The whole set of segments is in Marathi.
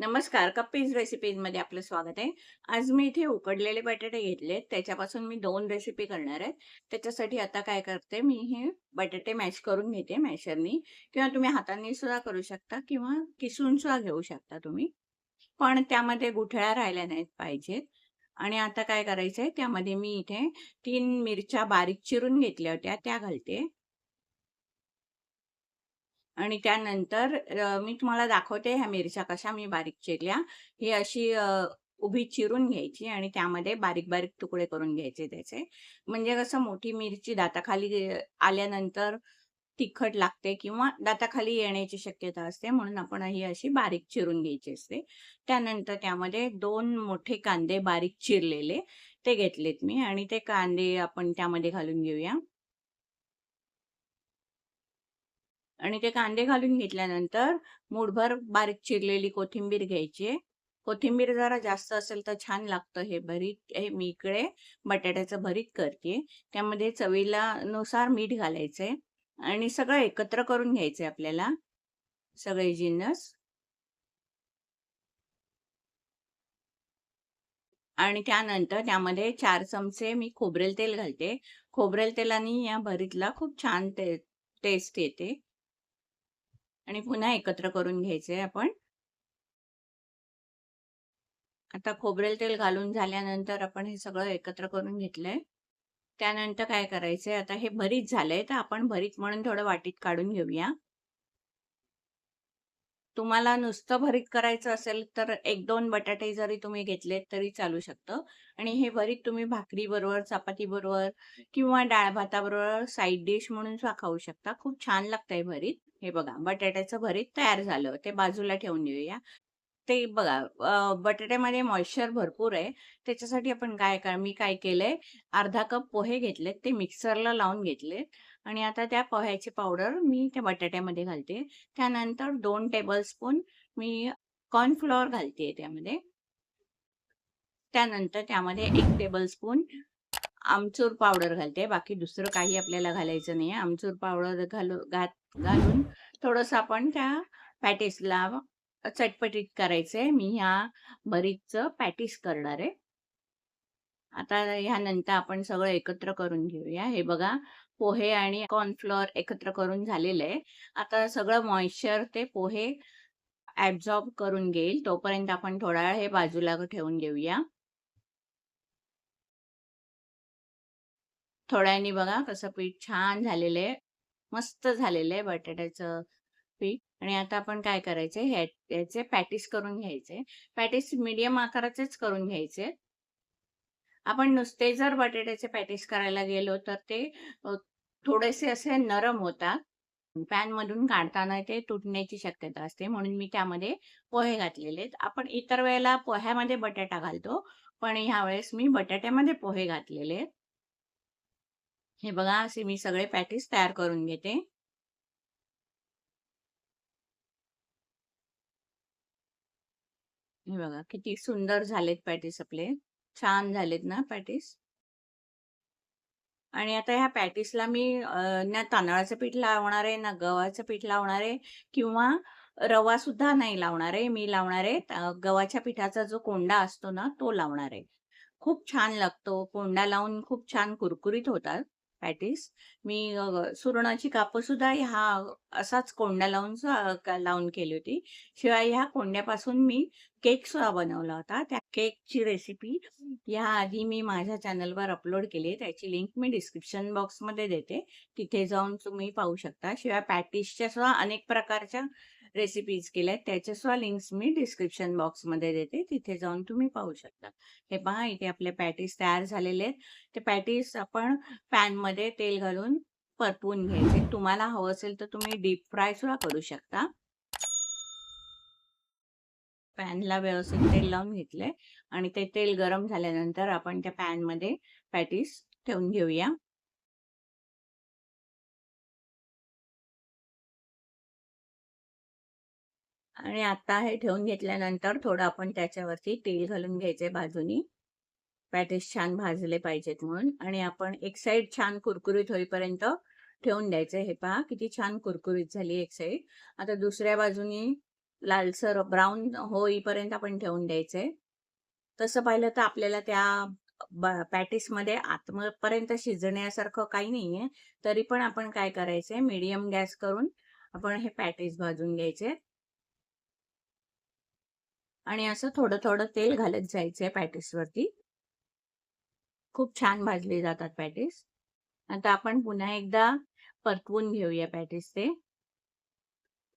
नमस्कार कप्पीज रेसिपीजमध्ये आपलं स्वागत आहे. आज मी इथे उकडलेले बटाटे घेतलेत त्याच्यापासून मी दोन रेसिपी करणार आहे. त्याच्यासाठी आता काय करते मी हे बटाटे मॅश करून घेते मॅशरनी. किंवा तुम्ही हाताने सुद्धा करू शकता किंवा किसून सुद्धा घेऊ शकता तुम्ही. पण त्यामध्ये गुठळ्या राहिल्या नाहीत पाहिजेत. आणि आता काय करायचंय त्यामध्ये मी इथे तीन मिरच्या बारीक चिरून घेतल्या होत्या त्या घालते. आणि त्यानंतर मी तुम्हाला दाखवते ह्या मिरच्या कशा मी बारीक चिरल्या. ही अशी उभी चिरून घ्यायची आणि त्यामध्ये बारीक बारीक तुकडे करून घ्यायचे त्याचे. म्हणजे कसं मोठी मिरची दाताखाली आल्यानंतर तिखट लागते किंवा दाताखाली येण्याची शक्यता असते म्हणून आपण ही अशी बारीक चिरून घ्यायची असते. त्यानंतर त्यामध्ये दोन मोठे कांदे बारीक चिरलेले ते घेतलेत मी आणि ते कांदे आपण त्यामध्ये घालून घेऊया. आणि ते कांदे घालून घेतल्यानंतर मूठभर बारीक चिरलेली कोथिंबीर घ्यायची. कोथिंबीर जरा जास्त असेल तर छान लागतं हे भरीत हे मी इकडे बटाट्याचं भरीत करते. त्यामध्ये चवीला नुसार मीठ घालायचंय आणि सगळं एकत्र करून घ्यायचंय आपल्याला. सगळे जिन्नस आणि त्यानंतर त्यामध्ये चार चमचे मी खोबरेल तेल घालते. खोबरेल तेलाने या भरीतला खूप छान ते टेस्ट येते. आणि पुन्हा एकत्र करून घ्यायचे आपण. आता खोबरेल तेल घालून झाल्यानंतर आपण हे सगळं एकत्र करून घेतलंय. त्यानंतर काय करायचंय? आता हे भरीत झालंय तर आपण भरीत म्हणून थोडं वाटीत काढून घेऊया. तुम्हाला नुसतं भरीत करायचं असेल तर एक दोन बटाटे जरी तुम्ही घेतलेत तरी चालू शकतं. आणि हे भरीत तुम्ही भाकरी बरोबर चपाती बरोबर किंवा डाळ भाताबरोबर साईड डिश म्हणून सुद्धा खाऊ शकता. खूप छान लागतंय भरीत. हे बघा बटाट्याचं भरीत तयार झालं ते बाजूला ठेवून देऊया. ते बघा बटाट्यामध्ये मॉइश्चर भरपूर आहे. त्याच्यासाठी आपण काय कर मी काय केलंय अर्धा कप पोहे घेतलेत ते मिक्सरला लावून घेतलेत. आणि आता त्या पोह्याची पावडर मी त्या बटाट्यामध्ये घालते. त्यानंतर दोन टेबलस्पून मी कॉर्नफ्लॉवर घालते त्यामध्ये. त्यानंतर त्यामध्ये एक टेबलस्पून आमचूर पावडर घालते. बाकी दुसरं काही आपल्याला घालायचं नाही. आमचूर पावडर घालू घात घालून थोडंसं आपण त्या पॅटीसला चटपटीत करायचंय. मी ह्या भरीतचं पॅटीस करणार आहे. आता ह्यानंतर आपण सगळं एकत्र करून घेऊया. हे बघा पोहे आणि कॉर्नफ्लॉवर एकत्र करून झालेलं आहे. आता सगळं मॉइश्चर ते पोहे ऍब्झॉर्ब करून घेईल. तोपर्यंत आपण थोडा वेळ हे बाजूला ठेवून घेऊया. थोड्यानी बघा कसं पीठ छान झालेलं आहे. मस्त झालेलं आहे बटाट्याचं पीठ. आणि आता आपण काय करायचे याचे पॅटीस करून घ्यायचे. पॅटीस मीडियम आकाराचेच करून घ्यायचे. आपण नुसते जर बटाट्याचे पॅटीस करायला गेलो तर ते थोडेसे असे नरम होतात. पॅन मधून काढताना ते तुटण्याची शक्यता असते. म्हणून मी त्यामध्ये पोहे घातलेले आपण इतर वेळेला पोह्यामध्ये बटाटा घालतो. पण ह्या वेळेस मी बटाट्यामध्ये पोहे घातलेले आहेत. हे बघा असे मी सगळे पॅटीस तयार करून घेते. हे बघा किती सुंदर झालेत पॅटीस आपले. छान झालेत ना पॅटीस? आणि आता ह्या पॅटीसला मी ना तांदळाचं पीठ लावणार आहे ना गव्हाचं पीठ लावणार आहे किंवा रवा सुद्धा नाही लावणार आहे. मी लावणार आहे गव्हाच्या पिठाचा जो कोंडा असतो ना तो लावणार आहे. खूप छान लागतो. कोंडा लावून खूप छान कुरकुरीत होतात. पॅटीस मी सुरणाची कापं सुद्धा ह्या असाच कोंडा लावून लावून केली होती. शिवाय ह्या कोंड्यापासून मी केक सुद्धा बनवला होता. त्या केकची रेसिपी या आधी मी माझ्या चॅनलवर अपलोड केली. त्याची लिंक मी डिस्क्रिप्शन बॉक्समध्ये देते. तिथे जाऊन तुम्ही पाहू शकता. शिवाय पॅटीसच्या सुद्धा अनेक प्रकारच्या रेसिपीज केल्या आहेत त्याच्यासुद्धा लिंक्स मी डिस्क्रिप्शन बॉक्समध्ये देते. तिथे जाऊन तुम्ही पाहू शकता. हे पहा इथे आपले पॅटीस तयार झालेले आहेत. ते पॅटीस आपण पॅनमध्ये तेल घालून परतवून घ्यायचे. तुम्हाला हवं असेल तर तुम्ही डीप फ्राय सुद्धा करू शकता. पॅनला व्यवस्थित तेल लावून घेतले आणि ते तेल गरम झाल्यानंतर आपण त्या पॅनमध्ये पॅटीस ठेवून घेऊया. आणि आता हे ठेवून घेतल्यानंतर थोडं आपण त्याच्यावरती तेल घालून घ्यायचे बाजूनी. पॅटीस छान भाजले पाहिजेत म्हणून. आणि आपण एक साईड छान कुरकुरीत होईपर्यंत ठेवून द्यायचे हे पहा किती छान कुरकुरीत झाली एक साईड. आता दुसऱ्या बाजूनी लालसर ब्राऊन होईपर्यंत आपण ठेवून द्यायचे. तसं पाहिलं तर आपल्याला त्या ब- पॅटीसमध्ये आतपर्यंत शिजण्यासारखं काही नाहीये. तरी पण आपण काय करायचंय मीडियम गॅस करून आपण हे पॅटीस भाजून घ्यायचे. आणि असं थोडं थोडं तेल घालत जायचंय पॅटीस वरती खूप छान भाजले जातात पॅटीस. आता आपण पुन्हा एकदा परतवून घेऊया पॅटीस ते.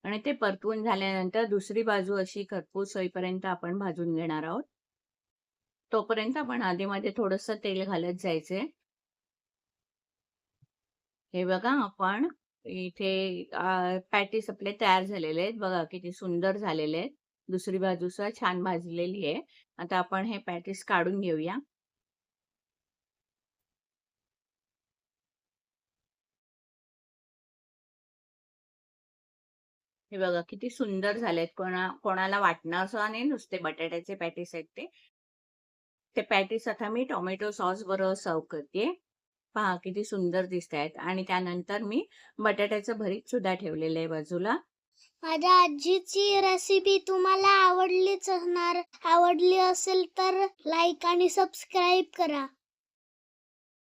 आणि ते परतवून झाल्यानंतर दुसरी बाजू अशी खरपूस होईपर्यंत आपण भाजून घेणार आहोत. तोपर्यंत आपण आधीमध्ये थोडस तेल घालत जायचंय. हे बघा आपण इथे पॅटीस आपले तयार झालेले आहेत. बघा किती सुंदर झालेले आहेत. दुसरी बाजू सुद्धा छान भाजलेली आहे. आता आपण हे पॅटीस काढून घेऊया. हे बघा किती सुंदर झालेत. कोणा कोणाला वाटणार सुद्धा नाही नुसते बटाट्याचे पॅटीस आहेत ते. ते पॅटीस आता मी टोमॅटो सॉस बरोबर सर्व करते. पहा किती सुंदर दिसत आहेत आणि त्यानंतर मी बटाट्याचं भरीत सुद्धा ठेवलेलं आहे बाजूला. माझ्या आजीची रेसिपी तुम्हाला आवडलीच असणार. आवडली असेल तर लाईक आणि सबस्क्राईब करा.